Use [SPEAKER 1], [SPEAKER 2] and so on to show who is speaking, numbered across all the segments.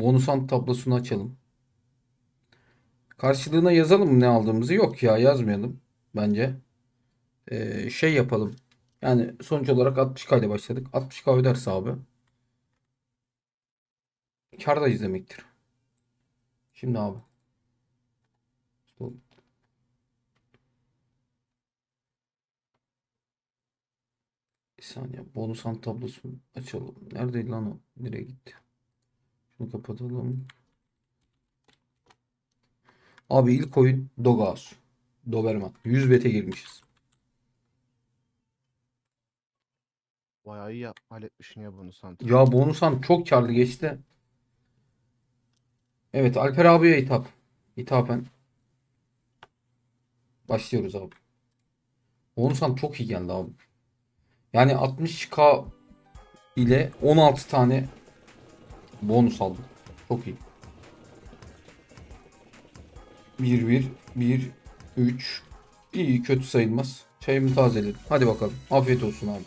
[SPEAKER 1] Bonus ant tablosunu açalım. Karşılığına yazalım mı ne aldığımızı? Yok ya yazmayalım bence. Ee, şey yapalım. Yani sonuç olarak 60k ile başladık. 60k öderse abi. Kârdayız demektir. Şimdi abi. Bir saniye. Bonus ant tablosunu açalım. Neredeydi lan o? Nereye gitti? Şunu kapatalım. Abi ilk oyun Dogaos. Doberman. 100 bete girmişiz.
[SPEAKER 2] Bayağı iyi yap- halletmişsin ya bunu Santa.
[SPEAKER 1] Ya bonus ant çok karlı geçti. Evet Alper abiye hitap. Hitapen. Başlıyoruz abi. Bonus ant çok iyi geldi abi. Yani 60k ile 16 tane bonus aldım. Çok iyi. 1 1 1 3 iyi kötü sayılmaz. Çayımı tazeledim. Hadi bakalım. Afiyet olsun abi.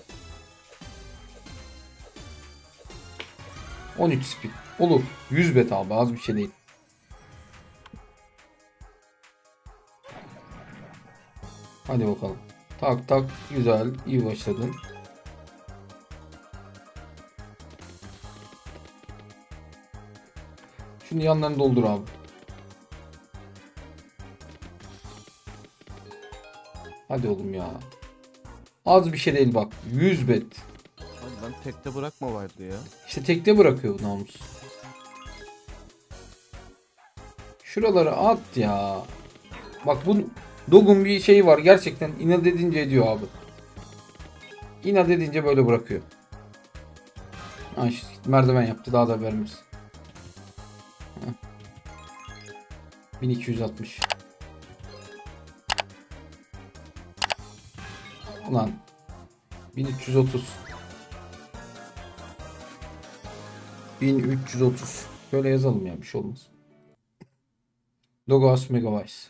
[SPEAKER 1] 13 speed. Olur. 100 bet abi az bir şey değil. Hadi bakalım. Tak tak güzel iyi başladın. Şimdi yanlarını doldur abi. Hadi oğlum ya. Az bir şey değil bak. 100 bet.
[SPEAKER 2] Abi ben tekte bırakma vardı ya.
[SPEAKER 1] İşte tekte bırakıyor bu namus. Şuraları at ya. Bak bu Dog'un bir şeyi var. Gerçekten inat edince ediyor abi. İnat edince böyle bırakıyor. Ha işte merdiven yaptı daha da vermez. 1260. Ulan 1330. 1330. Böyle yazalım ya bir şey olmaz. Logos Megabytes.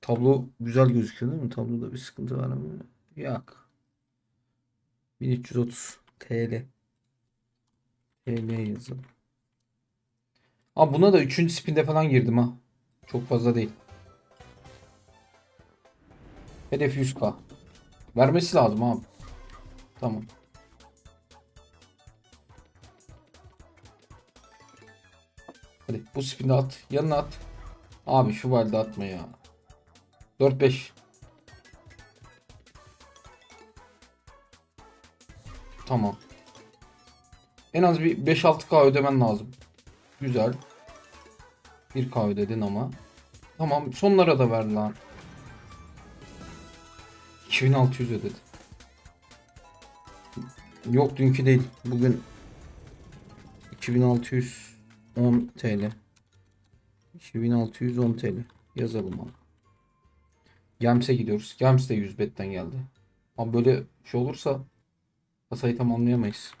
[SPEAKER 1] Tablo güzel gözüküyor değil mi? Tabloda bir sıkıntı var mı? Yok. 1330 TL. TL yazalım. Abi buna da 3. spinde falan girdim ha. Çok fazla değil. Hedef 100k. Vermesi lazım abi. Tamam. Hadi bu spini at. Yanına at. Abi şu valide atma ya. 4-5. Tamam. En az bir 5-6k ödemen lazım. Güzel. 1k ödedin ama. Tamam sonlara da ver lan. 2600 ödedi. Yok dünkü değil. Bugün 2610 TL. 2610 TL. Yazalım abi. Gems'e gidiyoruz. Gems de 100 betten geldi. Ama böyle şey olursa kasayı tamamlayamayız.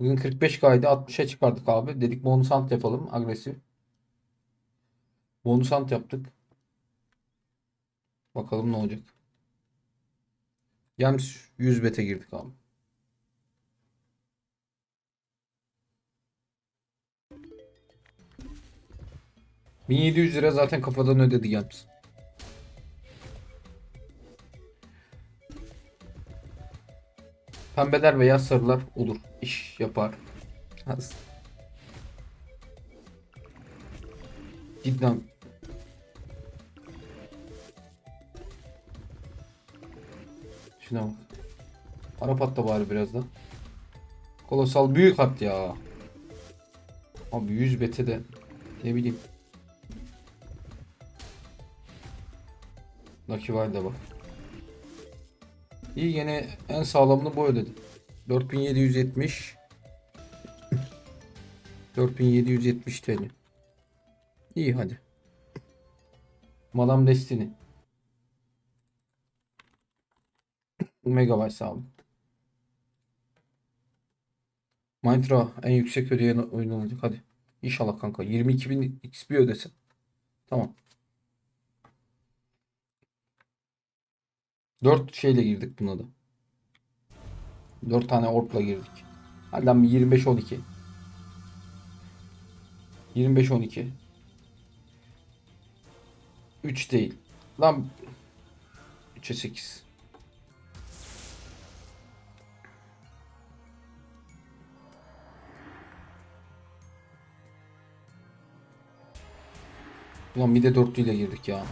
[SPEAKER 1] Bugün 45 kaydı 60'a çıkardık abi. Dedik bonus ant yapalım agresif. Bonus ant yaptık. Bakalım ne olacak. Gems 100 bete girdik abi. ...1700 lira zaten kafadan ödedi Gems. Pembeler veya sarılar olur. İş yapar. Az. Cidden Şuna bak. Para patla bari biraz da. Kolosal büyük hat ya. Abi 100 bete de ne bileyim. Lucky Wild'e bak. İyi gene en sağlamını bu ödedi. 4770 4770 TL. İyi hadi. Madame Destiny. Megabyte sağ olun. Minecraft en yüksek ödeyen oyun olacak. Hadi. İnşallah kanka. 22.000 XP ödesin. Tamam. 4 şeyle girdik buna da. 4 tane orkla girdik. Hadi lan bir 25 12. 25 12. 3 değil. Lan 3'e 8. Ulan bir de dörtlüyle girdik ya.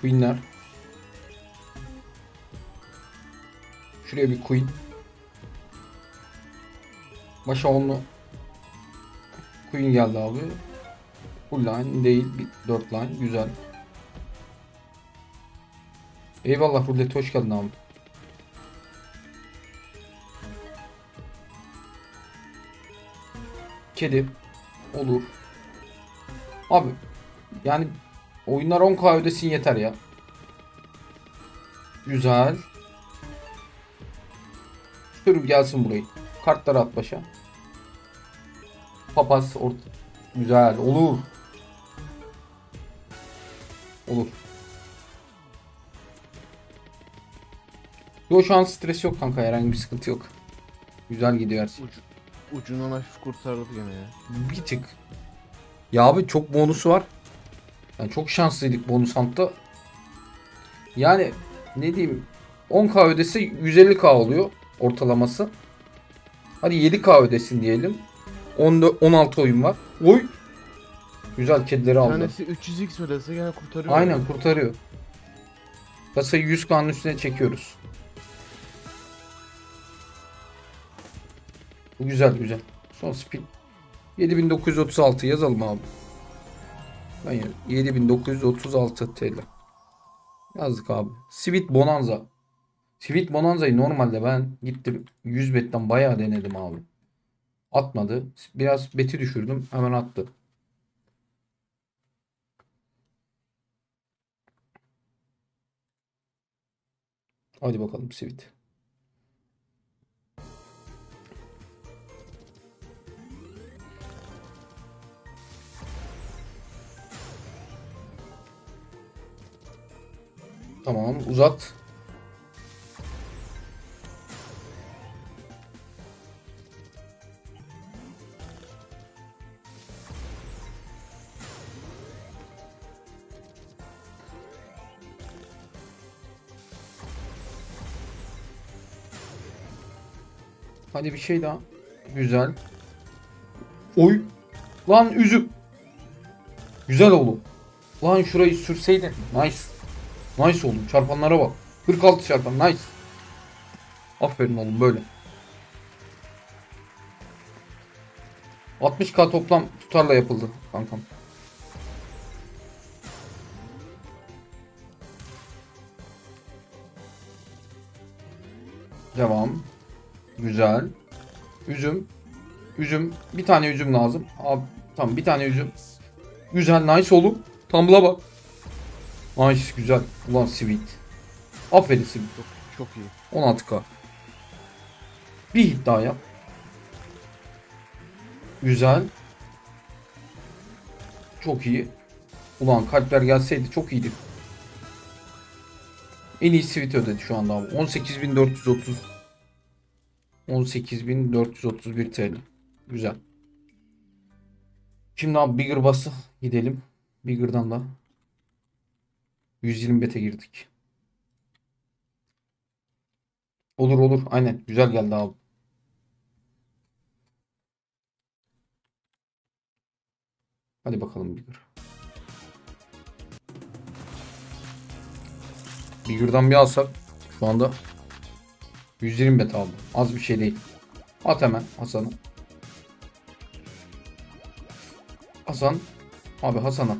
[SPEAKER 1] Queen'ler. Şuraya bir queen. Başa onlu. Queen geldi abi. Full line değil. Bir, 4 line. Güzel. Eyvallah Rulet hoş geldin abi. Kedi. Olur. Abi yani oyunlar 10k ödesin yeter ya. Güzel. Sür gelsin burayı. Kartları at başa. Papaz orta. Güzel. Olur. Olur. Yo şu an stres yok kanka. Herhangi bir sıkıntı yok. Güzel gidiyor her şey.
[SPEAKER 2] Ucu, ucundan hafif kurtardı gene ya.
[SPEAKER 1] Bir tık. Ya abi çok bonusu var. Yani çok şanslıydık bonus huntta. Yani ne diyeyim 10k ödese 150k oluyor ortalaması. Hadi 7k ödesin diyelim. 14, 16 oyun var. Oy. Güzel kedileri aldı.
[SPEAKER 2] tanesi 300x ödese gene kurtarıyor.
[SPEAKER 1] Aynen kurtarıyor. Kasayı 100k'nın üstüne çekiyoruz. Bu güzel güzel. Son spin. 7936 yazalım abi. Ya- 7936 TL. Yazdık abi. Sweet Bonanza. Sweet Bonanza'yı normalde ben gittim 100 betten bayağı denedim abi. Atmadı. Biraz beti düşürdüm. Hemen attı. Hadi bakalım Sweet. Tamam uzat. Hadi bir şey daha. Güzel. Oy. Lan üzüm. Güzel oğlum. Lan şurayı sürseydin. Nice. Nice oğlum. Çarpanlara bak. 46 çarpan. Nice. Aferin oğlum böyle. 60k toplam tutarla yapıldı kankam. Güzel. Üzüm. Üzüm. Bir tane üzüm lazım. Abi tamam bir tane üzüm. Güzel nice oğlum. Tumble'a bak. Nice güzel. Ulan sweet. Aferin sweet.
[SPEAKER 2] Çok, çok iyi.
[SPEAKER 1] 16k. Bir hit daha yap. Güzel. Çok iyi. Ulan kalpler gelseydi çok iyiydi. En iyi sweet ödedi şu anda abi. 18.430 18.431 TL. Güzel. Şimdi abi Bigger bası gidelim. Bigger'dan da 120 bete girdik. Olur olur. Aynen. Güzel geldi abi. Hadi bakalım Bigger. Bigger'dan bir alsak şu anda 120 bet aldı. Az bir şey değil. At hemen Hasan'ı. Hasan. Abi Hasan at.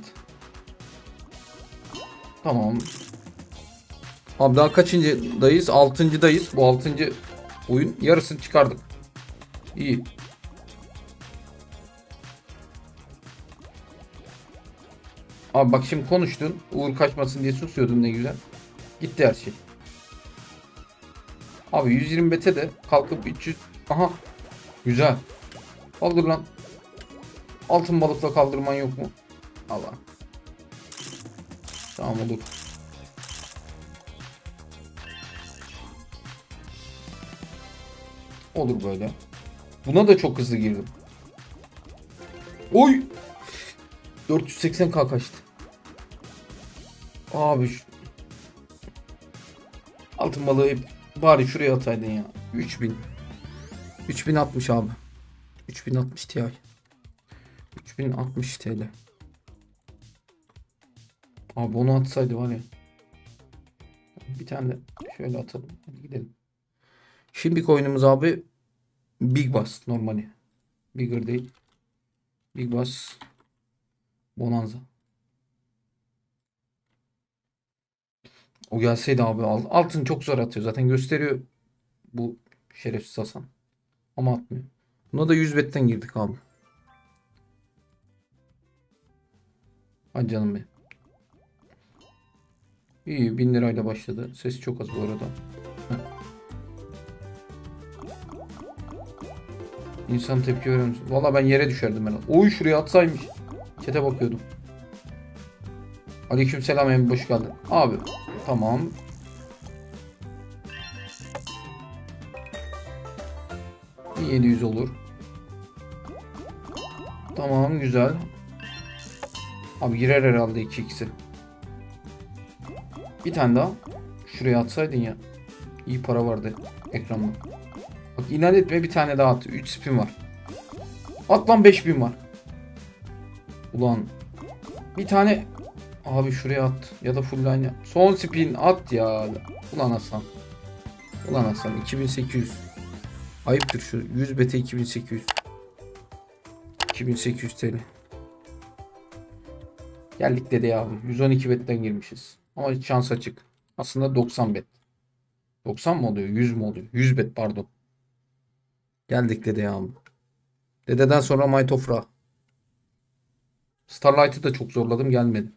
[SPEAKER 1] Tamam. Abi daha kaçıncıdayız? Altıncıdayız. Bu altıncı oyun. Yarısını çıkardık. İyi. Abi bak şimdi konuştun. Uğur kaçmasın diye susuyordun ne güzel. Gitti her şey. Abi 120 bete de kalkıp 300 aha güzel. Kaldır lan. Altın balıkla kaldırman yok mu? Allah. Tamam olur. Olur böyle. Buna da çok hızlı girdim. Oy! 480k kaçtı. Abi şu... Altın balığı hep bari şuraya ataydın ya. 3000. 3060 abi. 3060 Ti. 3060 TL. Abi onu atsaydı var ya. Bir tane de şöyle atalım. Hadi gidelim. Şimdiki oyunumuz abi Big Bass normali. Bigger değil. Big Bass Bonanza. O gelseydi abi al- altın çok zor atıyor. Zaten gösteriyor bu şerefsiz Hasan. Ama atmıyor. Buna da 100 betten girdik abi. Hadi canım benim. İyi 1000 lirayla başladı. Ses çok az bu arada. İnsan tepki veriyor? Valla ben yere düşerdim ben. Oy şuraya atsaymış. Çete bakıyordum. Aleyküm selam Emre hoş geldin. Abi tamam. Bir 700 olur. Tamam güzel. Abi girer herhalde 2x'i. Bir tane daha. Şuraya atsaydın ya. İyi para vardı ekranda. Bak inat etme bir tane daha at. 3 spin var. At lan 5000 var. Ulan. Bir tane abi şuraya at. Ya da full line yap. Son spin at ya. Ulan Hasan. Ulan Hasan 2800. Ayıptır şu 100 bete 2800. 2800 TL. Geldik dedi abi. 112 betten girmişiz. Ama şans açık. Aslında 90 bet. 90 mı oluyor? 100 mü oluyor? 100 bet pardon. Geldik dede ya. Dededen sonra Maytofra. Starlight'ı da çok zorladım gelmedi.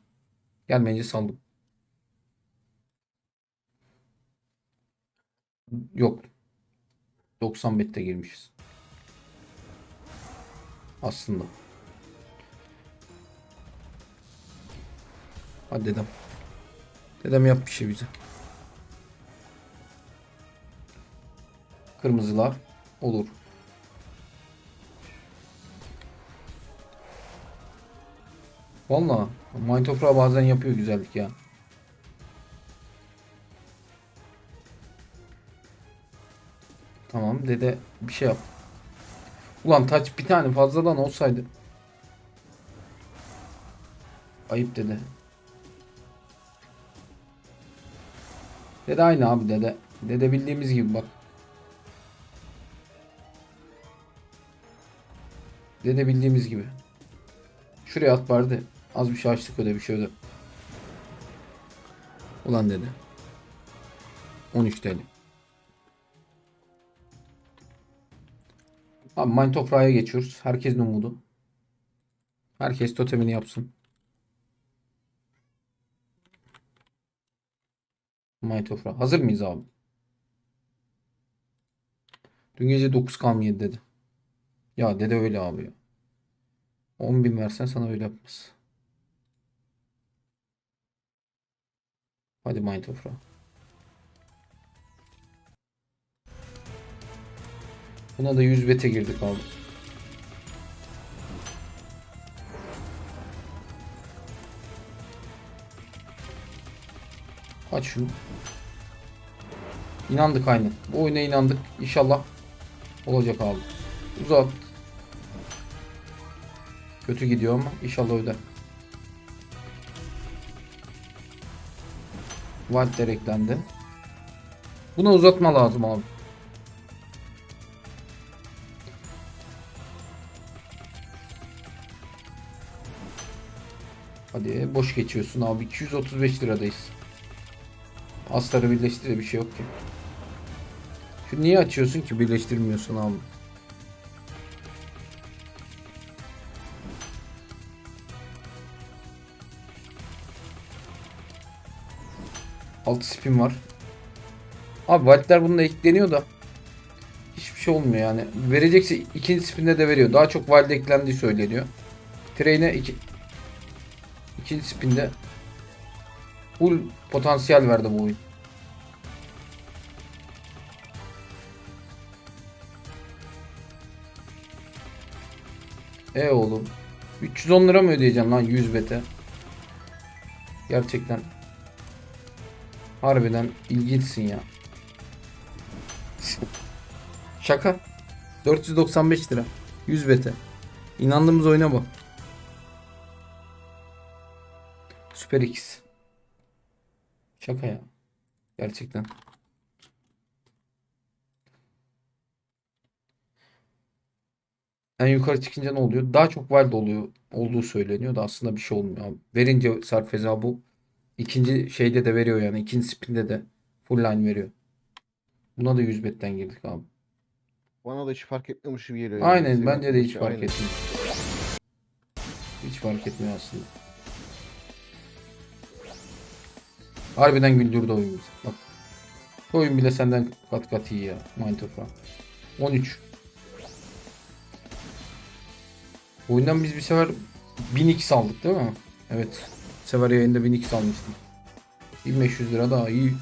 [SPEAKER 1] Gelmeyince saldım. Yok. 90 bette girmişiz. Aslında. Hadi dedem. Dedem yap bir şey bize. Kırmızılar. Olur. Valla Minecraft bazen yapıyor güzellik ya. Tamam dede bir şey yap. Ulan taç bir tane fazladan olsaydı. Ayıp dede. Dede aynı abi dede. Dede bildiğimiz gibi bak. Dede bildiğimiz gibi. Şuraya at vardı. Az bir şey açtık öyle bir şey. Ulan dede. 13 TL. Abi Minecraft'a geçiyoruz. Herkesin umudu. Herkes totemini yapsın. Minecraft'a. Hazır mıyız abi? Dün gece 9 kam yedi dedi. Ya dede öyle abi ya. 10 bin versen sana öyle yapmaz. Hadi Minecraft'a. Buna da 100 bete girdik abi. Aç şunu. İnandık aynı. Bu oyuna inandık. İnşallah olacak abi. Uzat. Kötü gidiyor ama inşallah öder. Walter eklendi. Buna uzatma lazım abi. Hadi boş geçiyorsun abi. 235 liradayız. Asları birleştire bir şey yok ki. Şu niye açıyorsun ki birleştirmiyorsun abi? 6 spin var. Abi valtler bununla ekleniyor da hiçbir şey olmuyor yani. Verecekse ikinci spinde de veriyor. Daha çok valide eklendiği söyleniyor. Train'e iki, ikinci spinde full potansiyel verdi bu oyun. E oğlum. 310 lira mı ödeyeceksin lan 100 bete? Gerçekten Harbiden ilginçsin ya. Şaka. 495 lira. 100 bete. İnandığımız oyuna bu. Süper X. Şaka ya. Gerçekten. En yukarı çıkınca ne oluyor? Daha çok wild oluyor olduğu söyleniyor da aslında bir şey olmuyor. Verince sarf hesabı ikinci şeyde de veriyor yani. ikinci spinde de full line veriyor. Buna da 100 betten girdik abi.
[SPEAKER 2] Bana da hiç fark etmiyormuş gibi geliyor. yani.
[SPEAKER 1] Aynen
[SPEAKER 2] Senin
[SPEAKER 1] bence de hiç fark
[SPEAKER 2] aynen.
[SPEAKER 1] etmiyor. Hiç fark etmiyor aslında. Harbiden güldürdü oyun bizi. Bak. Bu oyun bile senden kat kat iyi ya. Minecraft'a. 13. Bu Oyundan biz bir sefer 1000x aldık değil mi? Evet. Sefer yayında 1000x almıştım. 1500 lira daha iyi.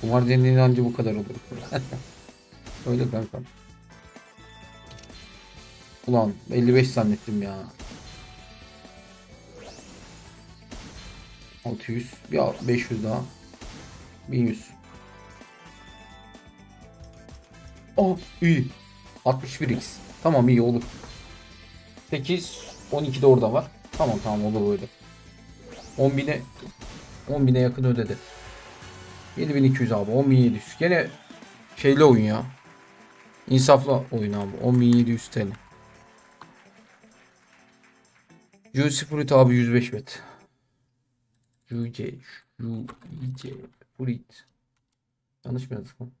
[SPEAKER 1] Kumar dendiğin anca bu kadar olur. Öyle kanka. Ulan 55 zannettim ya. 600 bir al- 500 daha 1100 Oh iyi 61x Tamam iyi olur. 8 12 de orada var. Tamam tamam olur böyle. 10.000'e 10.000'e yakın ödedi. 7200 abi 10700 Gene şeyli oyun ya. İnsaflı oyun abi 10700 TL Juicy Fruit abi 105 bet. Juice Fruit. Yanlış mı yazdım?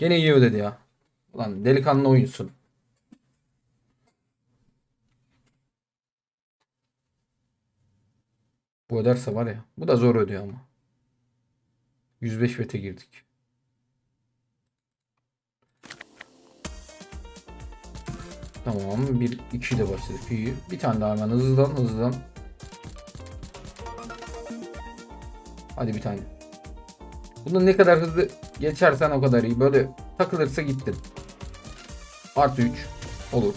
[SPEAKER 1] Gene iyi ödedi ya. Ulan delikanlı oyunsun. Bu öderse var ya. Bu da zor ödüyor ama. 105 vete girdik. Tamam. Bir, iki de başladık. İyi. Bir tane daha hemen hızlıdan hızlıdan. Hadi bir tane. Bunu ne kadar hızlı geçersen o kadar iyi. Böyle takılırsa gittin. Artı 3. Olur.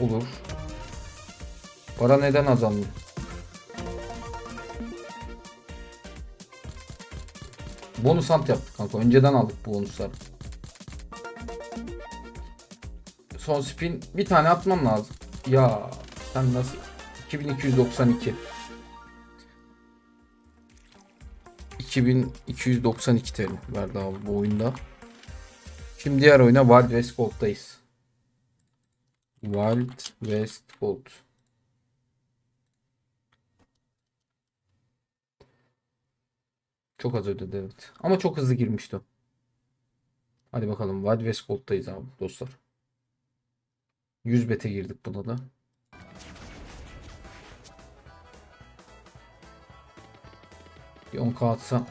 [SPEAKER 1] Olur. Para neden azaldı? Bonus ant yaptık kanka. Önceden aldık bu bonusları. Son spin bir tane atmam lazım. Ya sen nasıl 2292 2292 TL verdi abi bu oyunda. Şimdi diğer oyuna Wild West Gold'dayız. Wild West Gold. Çok az ödedi evet. Ama çok hızlı girmişti. Hadi bakalım Wild West Gold'dayız abi dostlar. 100 bete girdik buna da. Bir 10k atsam.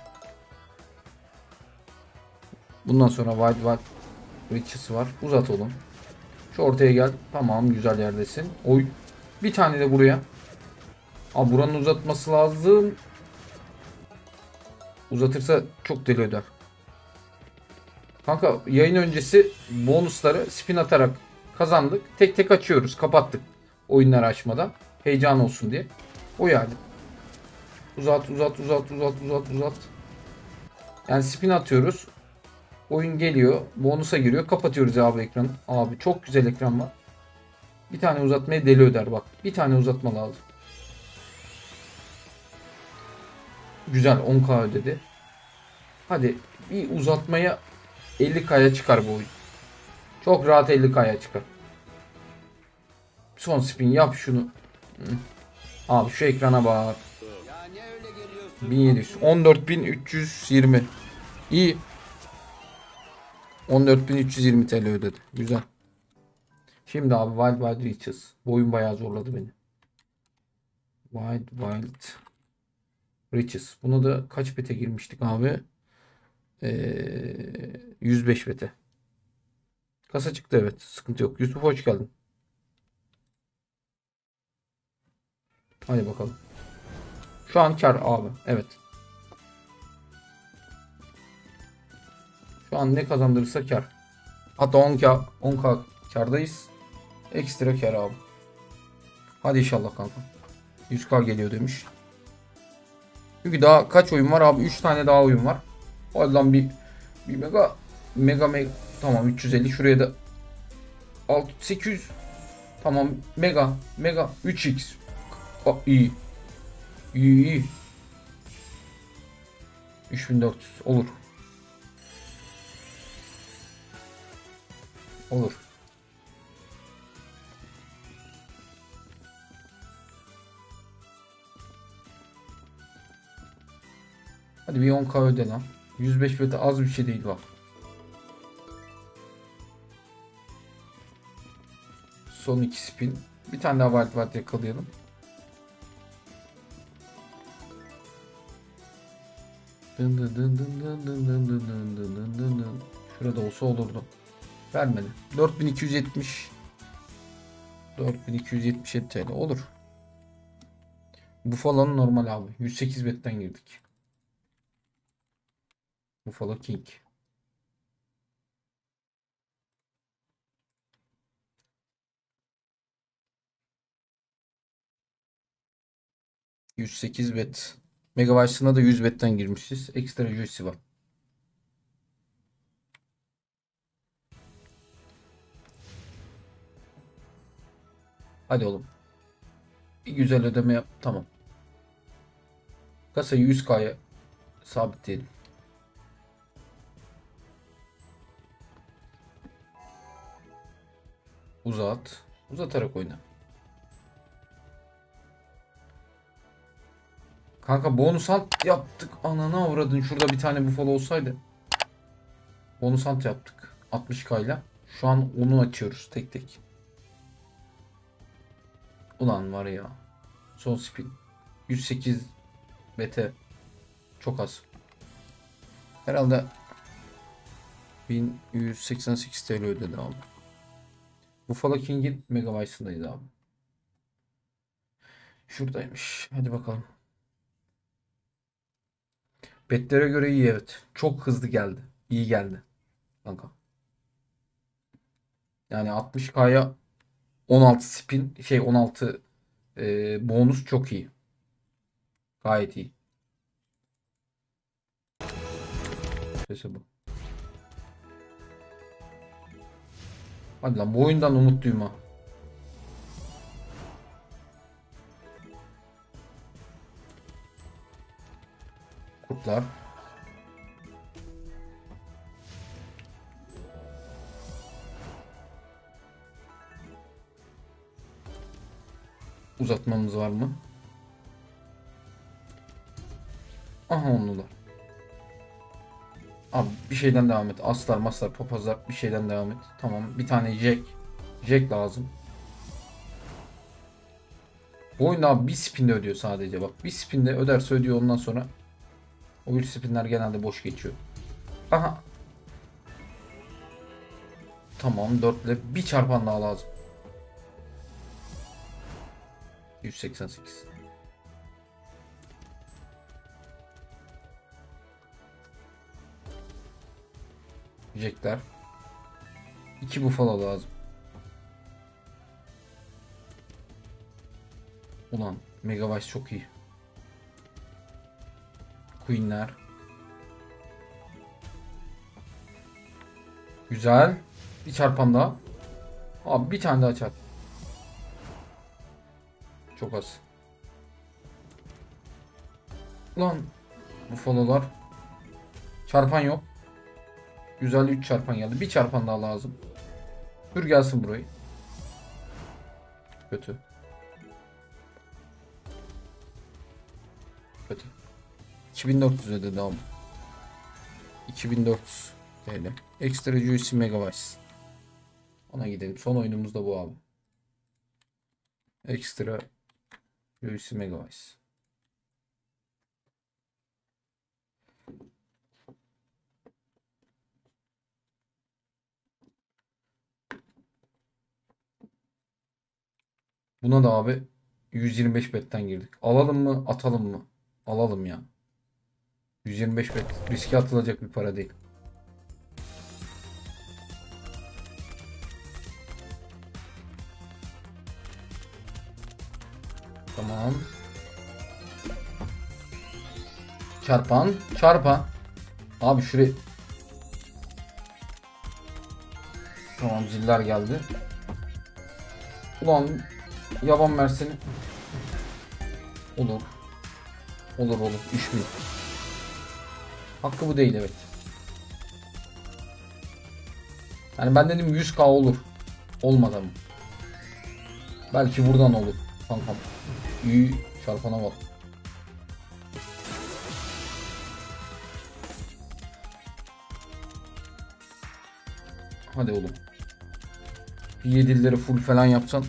[SPEAKER 1] Bundan sonra Wild Wild Riches var. Uzat oğlum. Şu ortaya gel. Tamam güzel yerdesin. Oy. Bir tane de buraya. Aa buranın uzatması lazım. Uzatırsa çok deli öder. Kanka yayın öncesi bonusları spin atarak kazandık. Tek tek açıyoruz. Kapattık. Oyunları açmadan. Heyecan olsun diye. O yani. Uzat uzat uzat uzat uzat uzat. Yani spin atıyoruz. Oyun geliyor. Bonusa giriyor. Kapatıyoruz abi ekranı. Abi çok güzel ekran var. Bir tane uzatmaya deli öder bak. Bir tane uzatma lazım. Güzel 10k ödedi. Hadi bir uzatmaya 50k'ya çıkar bu oyun. Çok rahat 50k'ya çıkar. Son spin yap şunu. Abi şu ekrana bak. 1700. 14320. İyi. 14320 TL ödedi. Güzel. Şimdi abi Wild Wild Riches. Bu oyun bayağı zorladı beni. Wild Wild Riches. Buna da kaç bete girmiştik abi? Ee, 105 bete. Kasa çıktı evet. Sıkıntı yok. Yusuf hoş geldin. Hadi bakalım. Şu an kar abi. Evet. Şu an ne kazandırırsa kar. Hatta 10k 10k kardayız. Ekstra kar abi. Hadi inşallah kanka. 100k geliyor demiş. Çünkü daha kaç oyun var abi? 3 tane daha oyun var. Hadi lan bir bir mega mega mega tamam 350 şuraya da 6 800 tamam mega mega 3x Aa, iyi. İyi iyi. 3400 olur. Olur. Hadi bir 10k öde lan. 105 beta az bir şey değil bak. Son iki spin. Bir tane daha wild wild yakalayalım. Dın dın dın dın dın dın dın dın dın dın dın dın dın. Şurada olsa olurdu. Vermedi. 4270 4277 TL olur. Buffalo'nun normal abi. 108 betten girdik. Buffalo King. ...108 bet. Megabyte'sına da 100 betten girmişiz. Ekstra juicy var. Hadi oğlum. Bir güzel ödeme yap. Tamam. Kasayı 100k'ya sabitleyelim. Uzat. Uzatarak oyna. Kanka bonus alt yaptık. Anana avradın. Şurada bir tane buffalo olsaydı. Bonus alt yaptık. 60k ile. Şu an onu açıyoruz tek tek. Ulan var ya. Son spin. 108 BT. Çok az. Herhalde 1188 TL ödedi abi. Buffalo King'in megabyte'ındaydı abi. Şuradaymış. Hadi bakalım. Betlere göre iyi evet. Çok hızlı geldi. İyi geldi. Kanka. Yani 60k'ya 16 spin şey 16 e, bonus çok iyi. Gayet iyi. Sesi bu. Hadi lan bu oyundan umutluyum ha. Kurtlar. Uzatmamız var mı? Aha onlular. Abi bir şeyden devam et. Aslar, maslar, papazlar bir şeyden devam et. Tamam. Bir tane Jack. Jack lazım. Bu oyunda abi bir spinde ödüyor sadece bak. Bir spinde öderse ödüyor ondan sonra. O üç spinler genelde boş geçiyor. Aha. Tamam dörtle bir çarpan daha lazım. 188. Jackler. İki buffalo lazım. Ulan Megabyte çok iyi. Queen'ler. Güzel. Bir çarpan daha. Abi bir tane daha çarp. Çok az. Lan Buffalo'lar. Çarpan yok. Güzel 3 çarpan geldi. Bir çarpan daha lazım. Dur gelsin burayı. Kötü. Kötü. 2400 ödedi abi. 2400 TL. Extra Juicy Megabytes. Ona gidelim. Son oyunumuz da bu abi. Extra Juicy Megabytes. Buna da abi 125 betten girdik. Alalım mı atalım mı? Alalım ya. 125 bet. Riske atılacak bir para değil. Tamam. Çarpan. Çarpan. Abi şuraya. Tamam ziller geldi. Ulan yaban mersini. Olur. Olur olur. 3000. Hakkı bu değil evet. Yani ben dedim 100k olur. Olmadı mı? Belki buradan olur. Kankam. İyi çarpana bak. Hadi oğlum. Yedilleri full falan yapsan.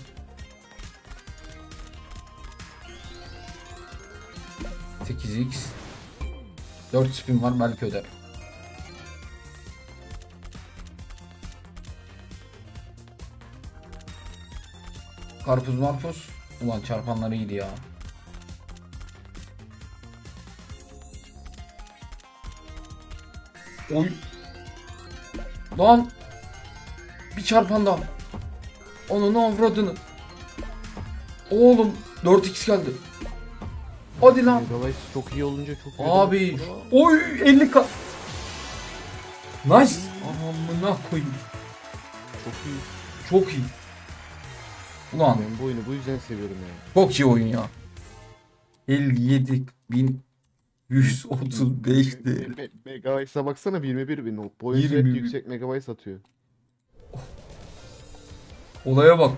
[SPEAKER 1] Sekiz x 4 spin var belki öder. Karpuz marpuz. Ulan çarpanları iyiydi ya. Oy. Lan. Bir çarpan daha. Onun avradını. Oğlum 4x geldi. Hadi lan.
[SPEAKER 2] Megabyte çok iyi olunca çok iyi.
[SPEAKER 1] Abi. Oy 50k. Nice. Amına koyayım.
[SPEAKER 2] Çok iyi.
[SPEAKER 1] Çok iyi. Ulan
[SPEAKER 2] Ben bu oyunu bu yüzden seviyorum yani.
[SPEAKER 1] çok iyi oyun ya. 57.135'ti.
[SPEAKER 2] Me- me- Megabyte'a baksana 21 bin. Bu oyuncu hep
[SPEAKER 1] 21 bin.
[SPEAKER 2] yüksek megabyte satıyor.
[SPEAKER 1] Olaya bak.